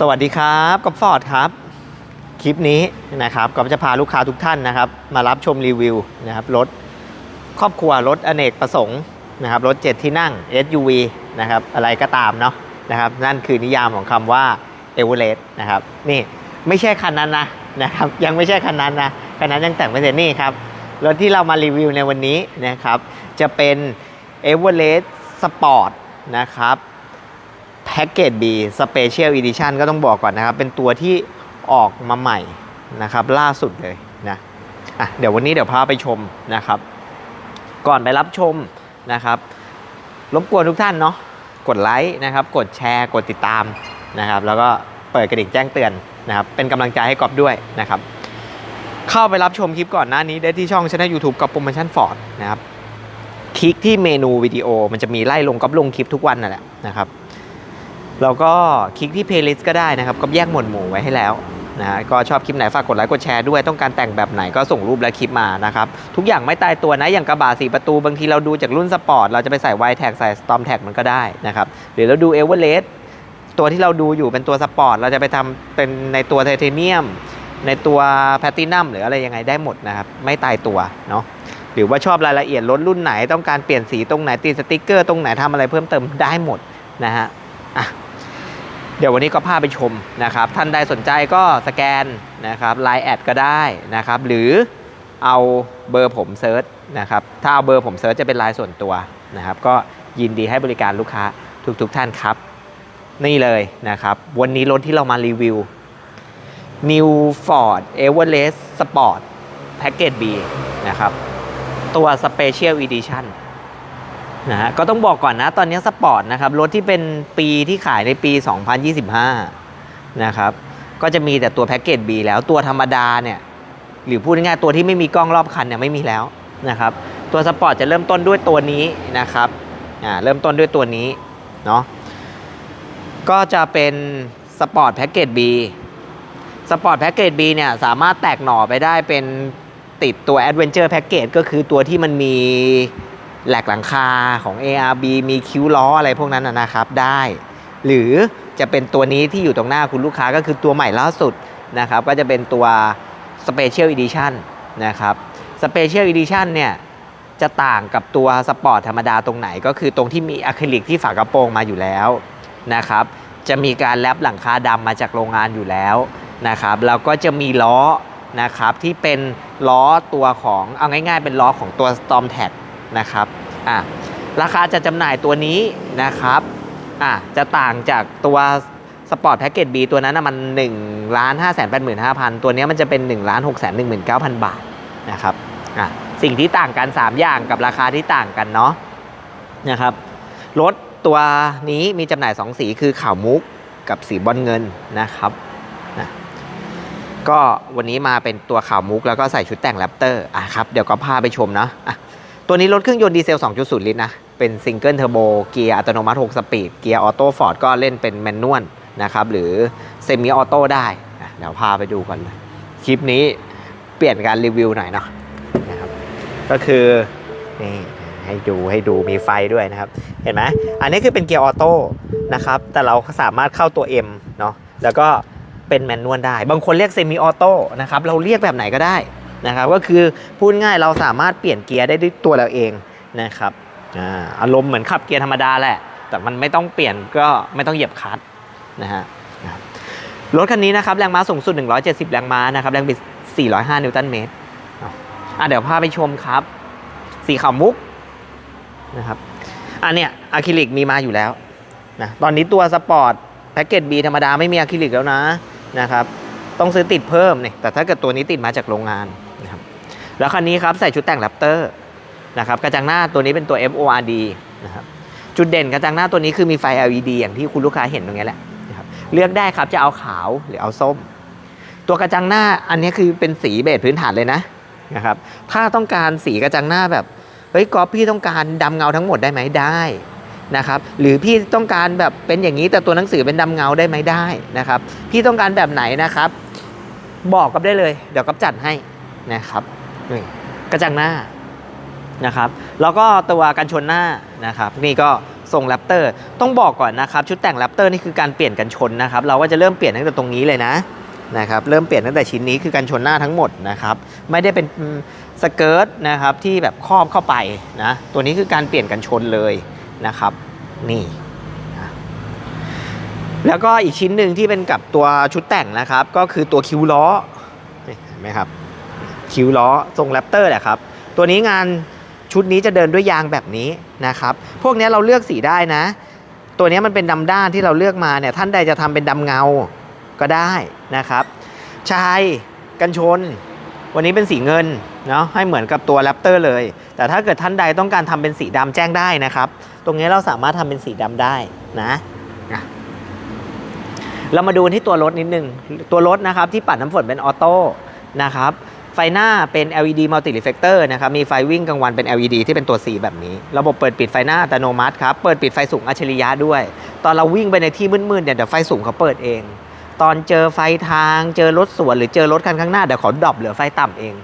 สวัสดีครับกับฟอร์ดครับ คลิปนี้นะครับก็จะพาลูกค้าทุกท่านนะครับ มารับชมรีวิวนะครับรถครอบครัวรถอเนกประสงค์นะครับรถ 7 ที่นั่ง SUV นะครับอะไรก็ตามเนาะนะครับนั่นคือนิยามของคำว่า e v e r e s t นะครับนี่ไม่ใช่คันนั้นนะนะครับยังไม่ใช่คันนั้นนะคันนั้นยังแต่งไม่เสร็จนี่ครับรถที่เรามารีวิวในวันนี้นะครับจะเป็น e v e r e s t Sport นะครับ แพ็กเกจ B Special Edition ก็ต้องบอกก่อนนะครับ เป็นตัวที่ออกมาใหม่นะครับ ล่าสุดเลยนะอะเดี๋ยววันนี้เดี๋ยวพาไปชมนะครับ ก่อนไปรับชมนะครับ รบกวนทุกท่านเนาะกดไลค์นะครับ กดแชร์กดติดตามนะครับ แล้วก็เปิดกระดิ่งแจ้งเตือนนะครับ เป็นกำลังใจให้กอบด้วยนะครับ เข้าไปรับชมคลิปก่อนหน้านี้ได้ที่ช่องช anel YouTube กับโปรโมชั่นฟอร์ดนะครับคลิกที่เมนูวิดีโอมันจะมีไล่ลงกับลงคลิปทุกวันนั่นแหละนะครับ เราก็คลิกที่ playlist ก็ได้นะครับ ก็แยกหมวดหมู่ไว้ให้แล้วนะก็ชอบคลิปไหนฝากกดไลค์กดแชร์ด้วยต้องการแต่งแบบไหนก็ส่งรูปและคลิปมานะครับ ทุกอย่างไม่ตายตัวนะ อย่างกระบะสีประตูบางทีเราดูจากรุ่นสปอร์ตเราจะไปใส่ไวแท็กใส่สตอมแท็กมันก็ได้นะครับ หรือเราดูเอเวอเรสต์ตัวที่เราดูอยู่เป็นตัวสปอร์ตเราจะไปทำเป็นในตัวไทเทเนียม ในตัวแพลตินัมหรืออะไรยังไงได้หมดนะครับ ไม่ตายตัวเนาะหรือว่าชอบรายละเอียดรถรุ่นไหนต้องการเปลี่ยนสีตรงไหนติดสติกเกอร์ตรงไหนทำอะไรเพิ่มเติมได้หมดนะฮะอะ เดี๋ยววันนี้ก็พาไปชมนะครับ ท่านใดสนใจก็สแกนนะครับไลน์แอดก็ได้นะครับ หรือเอาเบอร์ผมเซิร์ชนะครับ ถ้าเอาเบอร์ผมเซิร์ชจะเป็นไลน์ส่วนตัวนะครับ ก็ยินดีให้บริการลูกค้าทุกๆทท่านครับนี่เลยนะครับ วันนี้รถที่เรามารีวิว New Ford Everest Sport Package B นะครับ ตัว Special Edition นะฮะก็ต้องบอกก่อนนะ ตอนนี้สปอร์ตนะครับ รถที่เป็นปีที่ขายในปี 2025 นะครับ ก็จะมีแต่ตัวแพ็กเกจ B แล้วตัวธรรมดาเนี่ย หรือพูดง่ายๆตัวที่ไม่มีกล้องรอบคันเนี่ยไม่มีแล้วนะครับ ตัวสปอร์ตจะเริ่มต้นด้วยตัวนี้นะครับอ่าเริ่มต้นด้วยตัวนี้เนาะก็จะเป็นสปอร์ตแพ็กเกจ B สปอร์ตแพ็กเกจ B เนี่ยสามารถแตกหน่อไปได้เป็นติดตัว Adventure Package ก็คือตัวที่มันมี แหลกหลังคาของ ARB มีคิ้วล้ออะไรพวกนั้นนะครับได้ หรือจะเป็นตัวนี้ที่อยู่ตรงหน้าคุณลูกค้าก็คือตัวใหม่ล่าสุดนะครับก็จะเป็นตัว Special Edition นะครับ Special Edition เนี่ยจะต่างกับตัวสปอร์ตธรรมดาตรงไหน ก็คือตรงที่มีอะคริลิกที่ฝากระโปรงมาอยู่แล้วนะครับจะมีการแรปหลังคาดำมาจากโรงงานอยู่แล้วนะครับแล้วก็จะมีล้อนะครับที่เป็นล้อตัวของเอาง่ายๆ เป็นล้อของตัว Storm Tag นะครับอะราคาจะจำหน่ายตัวนี้นะครับอะจะต่างจากตัวสปอร์ตแพ็กเกจ B ตัวนั้นนะมัน1ล้าน5 8 5 0 0 0 ตัวนี้มันจะเป็น1ล้าน6 1 9 0 0 0 บาทนะครับอะสิ่งที่ต่างกัน 3 อย่างกับราคาที่ต่างกันเนาะนะครับรถตัวนี้มีจำหน่าย 2 สีคือขาวมุกกับสีบอลเงินนะครับนะก็วันนี้มาเป็นตัวขาวมุกแล้วก็ใส่ชุดแต่งแรปเตอร์อะครับเดี๋ยวก็พาไปชมเนะะ ตัวนี้รถเครื่องยนต์ดีเซล 2.0 ลิตรนะ เป็นซิงเกิลเทอร์โบ เกียร์อัตโนมัติ 6 สปีด เกียร์ออโต้ฟอร์ดก็เล่นเป็นแมนนวลนะครับ หรือเซมิออโต้ได้ เดี๋ยวพาไปดูกันเลย คลิปนี้เปลี่ยนการรีวิวหน่อยเนาะนะครับ ก็คือนี่ให้ดูให้ดูมีไฟด้วยนะครับ เห็นไหมอันนี้คือเป็นเกียร์ออโต้นะครับ แต่เราสามารถเข้าตัว M เนาะ แล้วก็เป็นแมนนวลได้ บางคนเรียกเซมิออโต้นะครับ เราเรียกแบบไหนก็ได้ นะครับก็คือพูดง่ายเราสามารถเปลี่ยนเกียร์ได้ด้วยตัวเราเองนะครับอารมณ์เหมือนขับเกียร์ธรรมดาแหละ แต่มันไม่ต้องเปลี่ยนก็ไม่ต้องเหยียบคลัตช์นะฮะรถคันนี้นะครับแรงม้าสูงสุด 170 แรงม้านะครับแรงบิด 405 นิวตันเมตรอะเดี๋ยวพาไปชมครับ สีขาวมุกนะครับอันเนี้ยอะคริลิกมีมาอยู่แล้วนะตอนนี้ตัวสปอร์ตแพ็กเกจ B ธรรมดาไม่มีอะคริลิกแล้วนะนะครับต้องซื้อติดเพิ่มเนี่ยแต่ถ้าเกิดตัวนี้ติดมาจากโรงงาน แล้วคันนี้ครับใส่ชุดแต่งแรปเตอร์นะครับกระจังหน้าตัวนี้เป็นตัว FORD นะครับจุดเด่นกระจังหน้าตัวนี้คือมีไฟ LED อย่างที่คุณลูกค้าเห็นตรงนี้แหละนะครับเลือกได้ครับจะเอาขาวหรือเอาส้ม ตัวกระจังหน้าอันนี้คือเป็นสีเบสพื้นฐานเลยนะนะครับถ้าต้องการสีกระจังหน้าแบบเฮ้ยกอฟพี่ต้องการดำเงาทั้งหมดได้ไหมได้นะครับหรือพี่ต้องการแบบเป็นอย่างนี้แต่ตัวหนังสือเป็นดำเงาได้ไหมได้นะครับพี่ต้องการแบบไหนนะครับ บอกกับได้เลย เดี๋ยวกับจัดให้นะครับ นี่กระจังหน้านะครับ แล้วก็ตัวกันชนหน้านะครับ นี่ก็ทรงแรปเตอร์ต้องบอกก่อนนะครับ ชุดแต่งแรปเตอร์นี่คือการเปลี่ยนกันชนนะครับ เราก็จะเริ่มเปลี่ยนตั้งแต่ตรงนี้เลยนะนะครับ เริ่มเปลี่ยนตั้งแต่ชิ้นนี้คือการชนหน้าทั้งหมดนะครับ ไม่ได้เป็นสเกิร์ตนะครับที่แบบครอบเข้าไปนะ ตัวนี้คือการเปลี่ยนกันชนเลยนะครับ นี่แล้วก็อีกชิ้นหนึ่งที่เป็นกับตัวชุดแต่งนะครับ ก็คือตัวคิ้วล้อเห็นไหมครับ คิ้วล้อทรงแรปเตอร์แหละครับ ตัวนี้งานชุดนี้จะเดินด้วยยางแบบนี้นะครับ พวกนี้เราเลือกสีได้นะ ตัวนี้มันเป็นดำด้านที่เราเลือกมาเนี่ยท่านใดจะทำเป็นดำเงาก็ได้นะครับ ชายกันชน วันนี้เป็นสีเงินเนาะให้เหมือนกับตัวแรปเตอร์เลย แต่ถ้าเกิดท่านใดต้องการทำเป็นสีดำแจ้งได้นะครับ ตรงนี้เราสามารถทำเป็นสีดำได้นะอะเรามาดูที่ตัวรถนิดนึง ตัวรถนะครับที่ปัดน้ำฝนเป็นออโต้นะครับ ไฟหน้าเป็น LED multi reflector นะครับ มีไฟวิ่งกลางวันเป็น LED ที่เป็นตัวสีแบบนี้ ระบบเปิดปิดไฟหน้าอัตโนมัติครับ เปิดปิดไฟสูงอัจฉริยะด้วย ตอนเราวิ่งไปในที่มืดๆเนี่ยเดี๋ยวไฟสูงเขาเปิดเอง ตอนเจอไฟทาง เจอรถสวนหรือเจอรถคันข้างหน้าเดี๋ยวเขาดรอปเหลือไฟต่ำเอง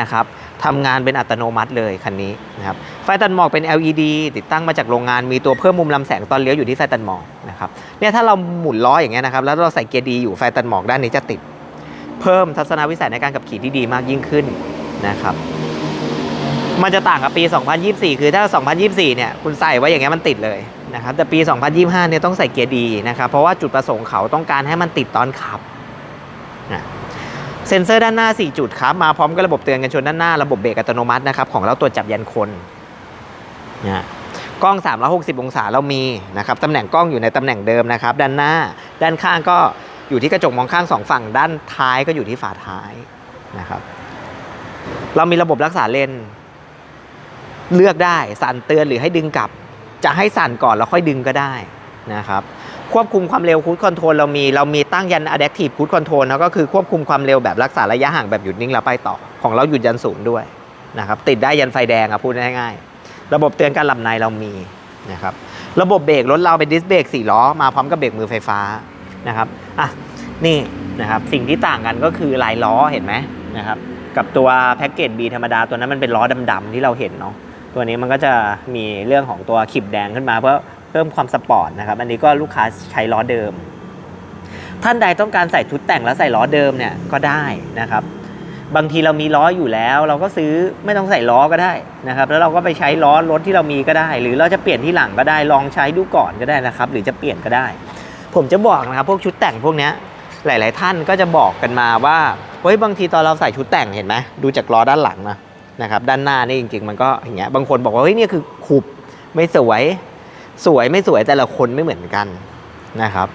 นะครับทำงานเป็นอัตโนมัติเลยคันนี้นะครับ ไฟตัดหมอกเป็น LED ติดตั้งมาจากโรงงาน มีตัวเพิ่มมุมลำแสงตอนเลี้ยวอยู่ที่ไฟตัดหมอกนะครับ เนี่ยถ้าเราหมุนล้ออย่างเงี้ยนะครับ แล้วเราใส่เกียร์ดีอยู่ไฟตัดหมอกด้านนี้จะติด เพิ่มทัศนวิสัยในการขับขี่ที่ดีมากยิ่งขึ้นนะครับ มันจะต่างกับปี 2024 คือถ้า 2024 เนี่ยคุณใส่ไว้อย่างเงี้ยมันติดเลยนะครับ แต่ปี 2025 เนี่ยต้องใส่เกียร์ดีนะครับ เพราะว่าจุดประสงค์เขาต้องการให้มันติดตอนขับนะเซ็นเซอร์ด้านหน้า 4 จุดครับ มาพร้อมกับระบบเตือนกันชนด้านหน้า ระบบเบรกอัตโนมัตินะครับ ของเราตรวจจับยันคนนะกล้อง 360 องศาเรามีนะครับ ตำแหน่งกล้องอยู่ในตำแหน่งเดิมนะครับ ด้านหน้า ด้านข้างก็ อยู่ที่กระจกมองข้างสองฝั่งด้านท้ายก็อยู่ที่ฝาท้ายนะครับ เรามีระบบรักษาเลนเลือกได้สั่นเตือนหรือให้ดึงกลับ จะให้สั่นก่อนแล้วค่อยดึงก็ได้นะครับควบคุมความเร็วคูดคอนโทรลเรามีเรามีตั้งยัน Adaptive Cruise Control นะก็คือควบคุมความเร็วแบบรักษาระยะห่างแบบหยุดนิ่งแล้วไปต่อ ของเราหยุดยันศูนย์ด้วยนะครับติดได้ยันไฟแดงอะพูดง่ายๆ ระบบเตือนการหลับในเรามีนะครับระบบเบรกรถเราเป็นดิสเบรก4ล้อมาพร้อมกับเบรกมือไฟฟ้า นะครับอะนี่นะครับสิ่งที่ต่างกันก็คือลายล้อเห็นไหมนะครับกับตัวแพ็กเกจ B ธรรมดาตัวนั้นมันเป็นล้อดำๆที่เราเห็นเนาะตัวนี้มันก็จะมีเรื่องของตัวขีบแดงขึ้นมาเพื่อเพิ่มความสปอร์ตนะครับอันนี้ก็ลูกค้าใช้ล้อเดิม ท่านใดต้องการใส่ชุดแต่งแล้วใส่ล้อเดิมเนี่ยก็ได้นะครับบางทีเรามีล้ออยู่แล้ว เราก็ซื้อไม่ต้องใส่ล้อก็ได้นะครับ แล้วเราก็ไปใช้ล้อรถที่เรามีก็ได้ หรือเราจะเปลี่ยนที่หลังก็ได้ลองใช้ดูก่อนก็ได้นะครับ หรือจะเปลี่ยนก็ได้ ผมจะบอกนะครับพวกชุดแต่งพวกนี้หลาย ๆ ท่านก็จะบอกกันมาว่าเฮ้ยบางทีตอนเราใส่ชุดแต่งเห็นไหมดูจากล้อด้านหลังนะนะครับด้านหน้านี่จริง ๆ มันก็อย่างเงี้ยบางคนบอกว่าเฮ้ยนี่คือขุบไม่สวยสวยไม่สวยแต่ละคนไม่เหมือนกันนะครับ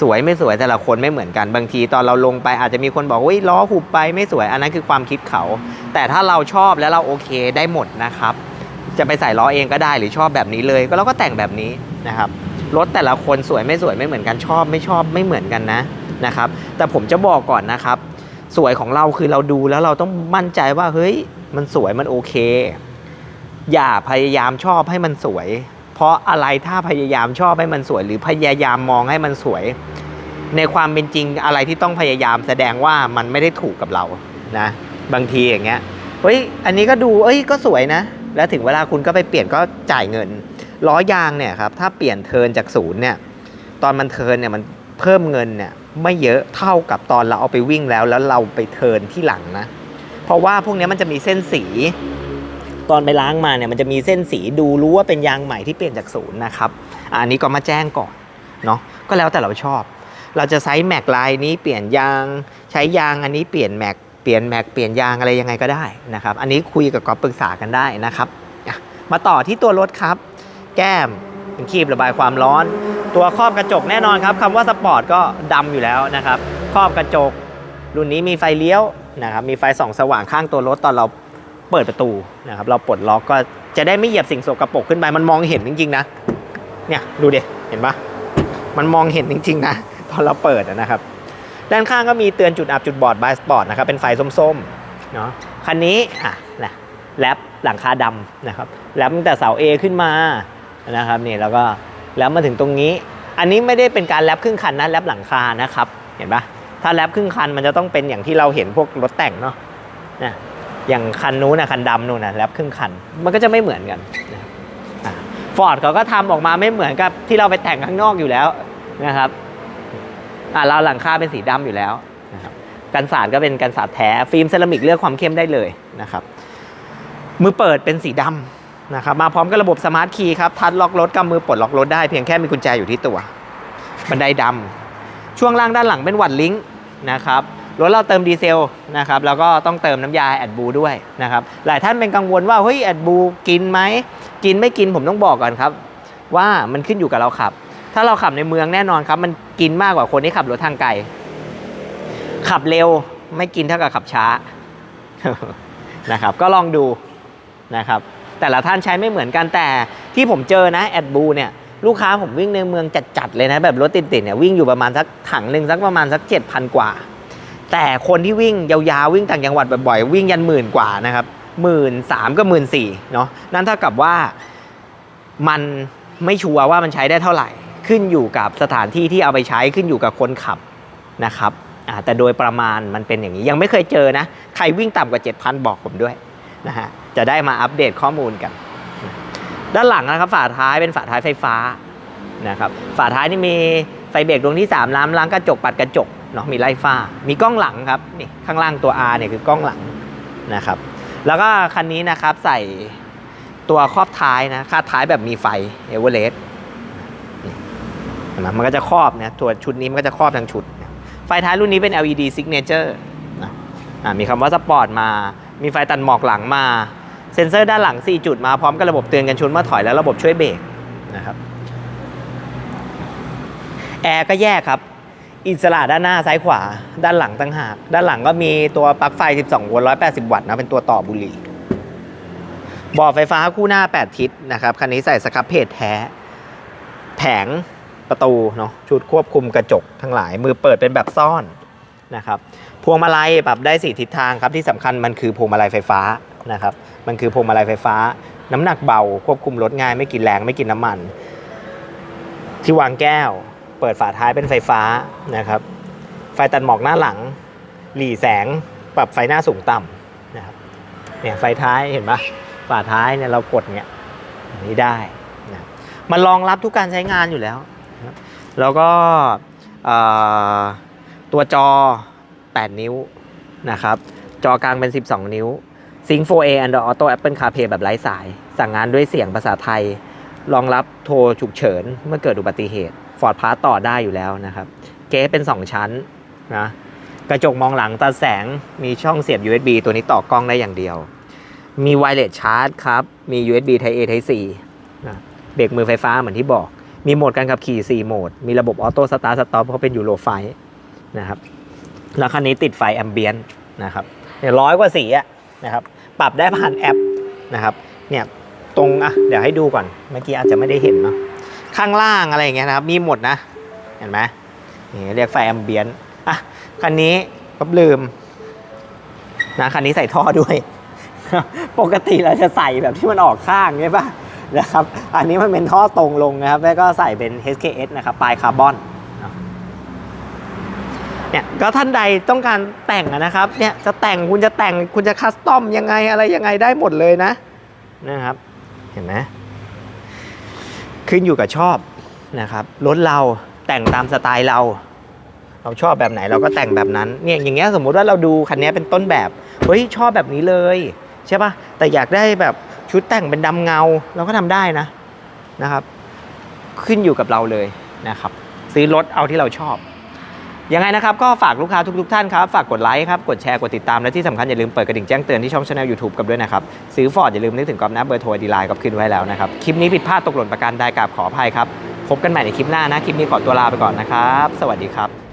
สวยไม่สวยแต่ละคนไม่เหมือนกัน บางทีตอนเราลงไปอาจจะมีคนบอกว่าเฮ้ยล้อหุบไปไม่สวยอันนั้นคือความคิดเขา แต่ถ้าเราชอบแล้วเราโอเคได้หมดนะครับ จะไปใส่ล้อเองก็ได้หรือชอบแบบนี้เลย ก็เราก็แต่งแบบนี้นะครับ รถแต่ละคนสวยไม่สวยไม่เหมือนกันชอบ ไม่ชอบไม่เหมือนกันนะนะครับ แต่ผมจะบอกก่อนนะครับ สวยของเราคือเราดูแล้วเราต้องมั่นใจว่าเฮ้ยมันสวยมันโอเค อย่าพยายามชอบให้มันสวย เพราะอะไรถ้าพยายามชอบให้มันสวย หรือพยายามมองให้มันสวย ในความเป็นจริงอะไรที่ต้องพยายามแสดงว่ามันไม่ได้ถูกกับเรานะ บางทีอย่างเงี้ยเฮ้ยอันนี้ก็ดูเอ้ยก็สวยนะ แล้วถึงเวลาคุณก็ไปเปลี่ยนก็จ่ายเงิน ล้อยางเนี่ยครับถ้าเปลี่ยนเทินจากศูนย์เนี่ยตอนมันเทินเนี่ยมันเพิ่มเงินเนี่ยไม่เยอะเท่ากับตอนเราเอาไปวิ่งแล้ว แล้วเราไปเทินที่หลังนะ เพราะว่าพวกนี้มันจะมีเส้นสี ตอนไปล้างมาเนี่ยมันจะมีเส้นสีดูรู้ว่าเป็นยางใหม่ที่เปลี่ยนจากศูนย์นะครับอันนี้ก็มาแจ้งก่อนเนาะก็แล้วแต่เราชอบ เราจะใช้แม็กลายนี้เปลี่ยนยางใช้ยางอันนี้เปลี่ยนแม็กเปลี่ยนแม็กเปลี่ยนยางอะไรยังไงก็ได้นะครับ อันนี้คุยกับกอฟปรึกษากันได้นะครับมาต่อที่ตัวรถครับ แก้ม เป็นคีบระบายความร้อน ตัวครอบกระจกแน่นอนครับคำว่าสปอร์ตก็ดำอยู่แล้วนะครับครอบกระจก รุ่นนี้มีไฟเลี้ยวนะครับมีไฟส่องสว่างข้างตัวรถตอนเราเปิดประตูนะครับเราปลดล็อกก็จะได้ไม่เหยียบสิ่งสกปรกขึ้นไปมันมองเห็นจริงๆนะเนี่ยดูดิเห็นปะมันมองเห็นจริงๆนะตอนเราเปิดนะครับ ด้านข้างก็มีเตือนจุดอับจุดบอดบายสปอร์ตนะครับเป็นไฟส้มๆเนาะคันนี้อะนะแรปหลังคาดำนะครับแรปตั้งแต่เสา A ขึ้นมา นะครับนี่แล้วก็แรปมาถึงตรงนี้ อันนี้ไม่ได้เป็นการแรปครึ่งคันนะแรปหลังคานะครับ เห็นปะถ้าแรปครึ่งคันมันจะต้องเป็นอย่างที่เราเห็นพวกรถแต่งเนาะนะอย่างคันนู้นนะคันดำนู่นนะแรปครึ่งคันมันก็จะไม่เหมือนกันฟอร์ดเขาก็ทำออกมาไม่เหมือนกับที่เราไปแต่งข้างนอกอยู่แล้วนะครับอ่าเราหลังคาเป็นสีดำอยู่แล้วนะครับกันสาดก็เป็นกันสาดแท้ฟิล์มเซรามิกเลือกความเข้มได้เลยนะครับมือเปิดเป็นสีดำ นะครับมาพร้อมกับระบบสมาร์ทคีย์ครับทัดล็อกรถกำมือปลดล็อกรถได้เพียงแค่มีกุญแจอยู่ที่ตัว บันไดดำช่วงล่างด้านหลังเป็นวัดลิงก์นะครับรถเราเติมดีเซลนะครับแล้วก็ต้องเติมน้ำยาแอดบูด้วยนะครับหลายท่านเป็นกังวลว่าเฮ้ยแอดบูกินไหมกินไม่กินผมต้องบอกก่อนครับ ว่ามันขึ้นอยู่กับเราขับ ถ้าเราขับในเมืองแน่นอนครับ มันกินมากกว่าคนที่ขับรถทางไกลขับเร็วไม่กินเท่ากับขับช้านะครับ ก็ลองดูนะครับ แต่ละท่านใช้ไม่เหมือนกันแต่ที่ผมเจอนะแอดบูเนี่ยลูกค้าผมวิ่งในเมืองจัดๆเลยนะ แบบรถติดๆเนี่ยวิ่งอยู่ประมาณสักถังหนึ่งสักประมาณสักเจ็ดพันกว่า แต่คนที่วิ่งยาวๆวิ่งต่างจังหวัดบ่อยๆวิ่งยันหมื่นกว่านะครับหมื่นสามก็หมื่นสี่เนาะนั่นเท่ากับว่ามันไม่ชัวร์ว่ามันใช้ได้เท่าไหร่ ขึ้นอยู่กับสถานที่ที่เอาไปใช้ขึ้นอยู่กับคนขับนะครับแต่โดยประมาณมันเป็นอย่างนี้ยังไม่เคยเจอนะ ใครวิ่งต่ำกว่า 7,000 บอกผมด้วย นะฮะจะได้มาอัปเดตข้อมูลกัน ด้านหลังนะครับฝาท้ายเป็นฝาท้ายไฟฟ้านะครับฝาท้ายนี่มีไฟเบรกดวงที่ 3 ล้างล้างกระจกปัดกระจกเนาะมีไล่ฟ้า มีกล้องหลังครับนี่ข้างล่างตัว R เนี่ยคือกล้องหลังนะครับ แล้วก็คันนี้นะครับใส่ตัวครอบท้ายนะคาดท้ายแบบมีไฟเอเวอเรสต์เห็นไหมมันก็จะครอบเนี่ยตัวชุดนี้มันก็จะครอบทั้งชุด ไฟท้ายรุ่นนี้เป็น LED signature นะอ่ามีคำว่าสปอร์ตมา มีไฟตัดหมอกหลังมา เซ็นเซอร์ด้านหลัง 4 จุดมาพร้อมกับระบบเตือนกันชนเมื่อถอยและระบบช่วยเบรกนะครับแอร์ก็แยกครับ อิสระด้านหน้าซ้ายขวา ด้านหลังต่างหาก ด้านหลังก็มีตัวปลั๊กไฟ 12 โวลต์ 180 วัตต์นะ เป็นตัวต่อบุหรี่บ่อไฟฟ้าคู่หน้า 8 ทิศนะครับ คันนี้ใส่สครับเพจแท้ แผงประตูเนาะ ชุดควบคุมกระจกทั้งหลาย มือเปิดเป็นแบบซ่อนนะครับ วงมาลัยปรับได้4ทิศทางครับที่สำคัญมันคือพวงมาลัยไฟฟ้านะครับมันคือพวงมาลัยไฟฟ้า น้ำหนักเบาควบคุมรถง่ายไม่กินแรงไม่กินน้ำมัน ที่วางแก้ว เปิดฝาท้ายเป็นไฟฟ้านะครับไฟตัดหมอกหน้าหลัง หลีแสงปรับไฟหน้าสูงต่ำนะครับเนี่ยไฟท้ายเห็นปะฝาท้ายเนี่ยเรากดเนี่ยนี้ได้นะมันรองรับทุกการใช้งานอยู่แล้ว แล้วก็ตัวจอ 8 นิ้วนะครับ จอกลางเป็น 12 นิ้ว Sync 4A Android Auto Apple CarPlay แบบไร้สาย สั่งงานด้วยเสียงภาษาไทย รองรับโทรฉุกเฉินเมื่อเกิดอุบัติเหตุฟอร์ดพาร์ต่อได้อยู่แล้วนะครับ เก๊เป็น 2 ชั้นนะกระจกมองหลังตาแสงมีช่องเสียบ USB ตัวนี้ต่อกล้องได้อย่างเดียว มีไวเลสชาร์จครับ มี USB Type A Type C นะเบรกมือไฟฟ้าเหมือนที่บอก มีโหมดการขับขี่ 4 โหมด มีระบบออโต้สตาร์ทสต็อปเพราะเป็นยูโรไฟนะครับ แล้วคันนี้ติดไฟแอมเบียนนะครับเนี่ยร้อยกว่าสีอะนะครับปรับได้ผ่านแอปนะครับเนี่ยตรงอะเดี๋ยวให้ดูก่อนเมื่อกี้อาจจะไม่ได้เห็นเนาะข้างล่างอะไรอย่างเงี้ยนะครับมีหมดนะเห็นไหมนี่เรียกไฟแอมเบียนอะคันนี้ก็ลืมนะคันนี้ใส่ท่อด้วย ปกติเราจะใส่แบบที่มันออกข้างใช่ปะนะครับ อันนี้มันเป็นท่อตรงลงนะครับ แล้วก็ใส่เป็น HKS นะครับปลายคาร์บอน เนี่ยก็ท่านใดต้องการแต่งนะครับเนี่ยจะแต่งคุณจะแต่งคุณจะคัสตอมยังไงอะไรยังไงได้หมดเลยนะนะครับ เห็นไหมขึ้นอยู่กับชอบนะครับรถเราแต่งตามสไตล์เรา เราชอบแบบไหนเราก็แต่งแบบนั้นเนี่ยอย่างเงี้ยสมมุติว่าเราดูคันนี้เป็นต้นแบบเฮ้ยชอบแบบนี้เลยใช่ปะแต่อยากได้แบบชุดแต่งเป็นดำเงาเราก็ทำได้นะนะครับ ขึ้นอยู่กับเราเลยนะครับ ซื้อรถเอาที่เราชอบ ยังไงนะครับก็ฝากลูกค้าทุกๆท่านครับ ฝากกดไลค์ครับกดแชร์กดติดตามและที่สำคัญอย่าลืมเปิดกระดิ่งแจ้งเตือนที่ช่องช anel YouTube กับด้วยนะครับ ซื้อฟอร์ดอย่าลืมนึกถึงกอบนะเบอร์โทรดีไลน์กับขึ้นไว้แล้วนะครับคลิปนี้ผิดพลาดตกหล่นประการใดกราบขออภัยครับพบกันใหม่ในคลิปหน้านะคลิปนี้ขอตัวลาไปก่อนนะครับ สวัสดีครับ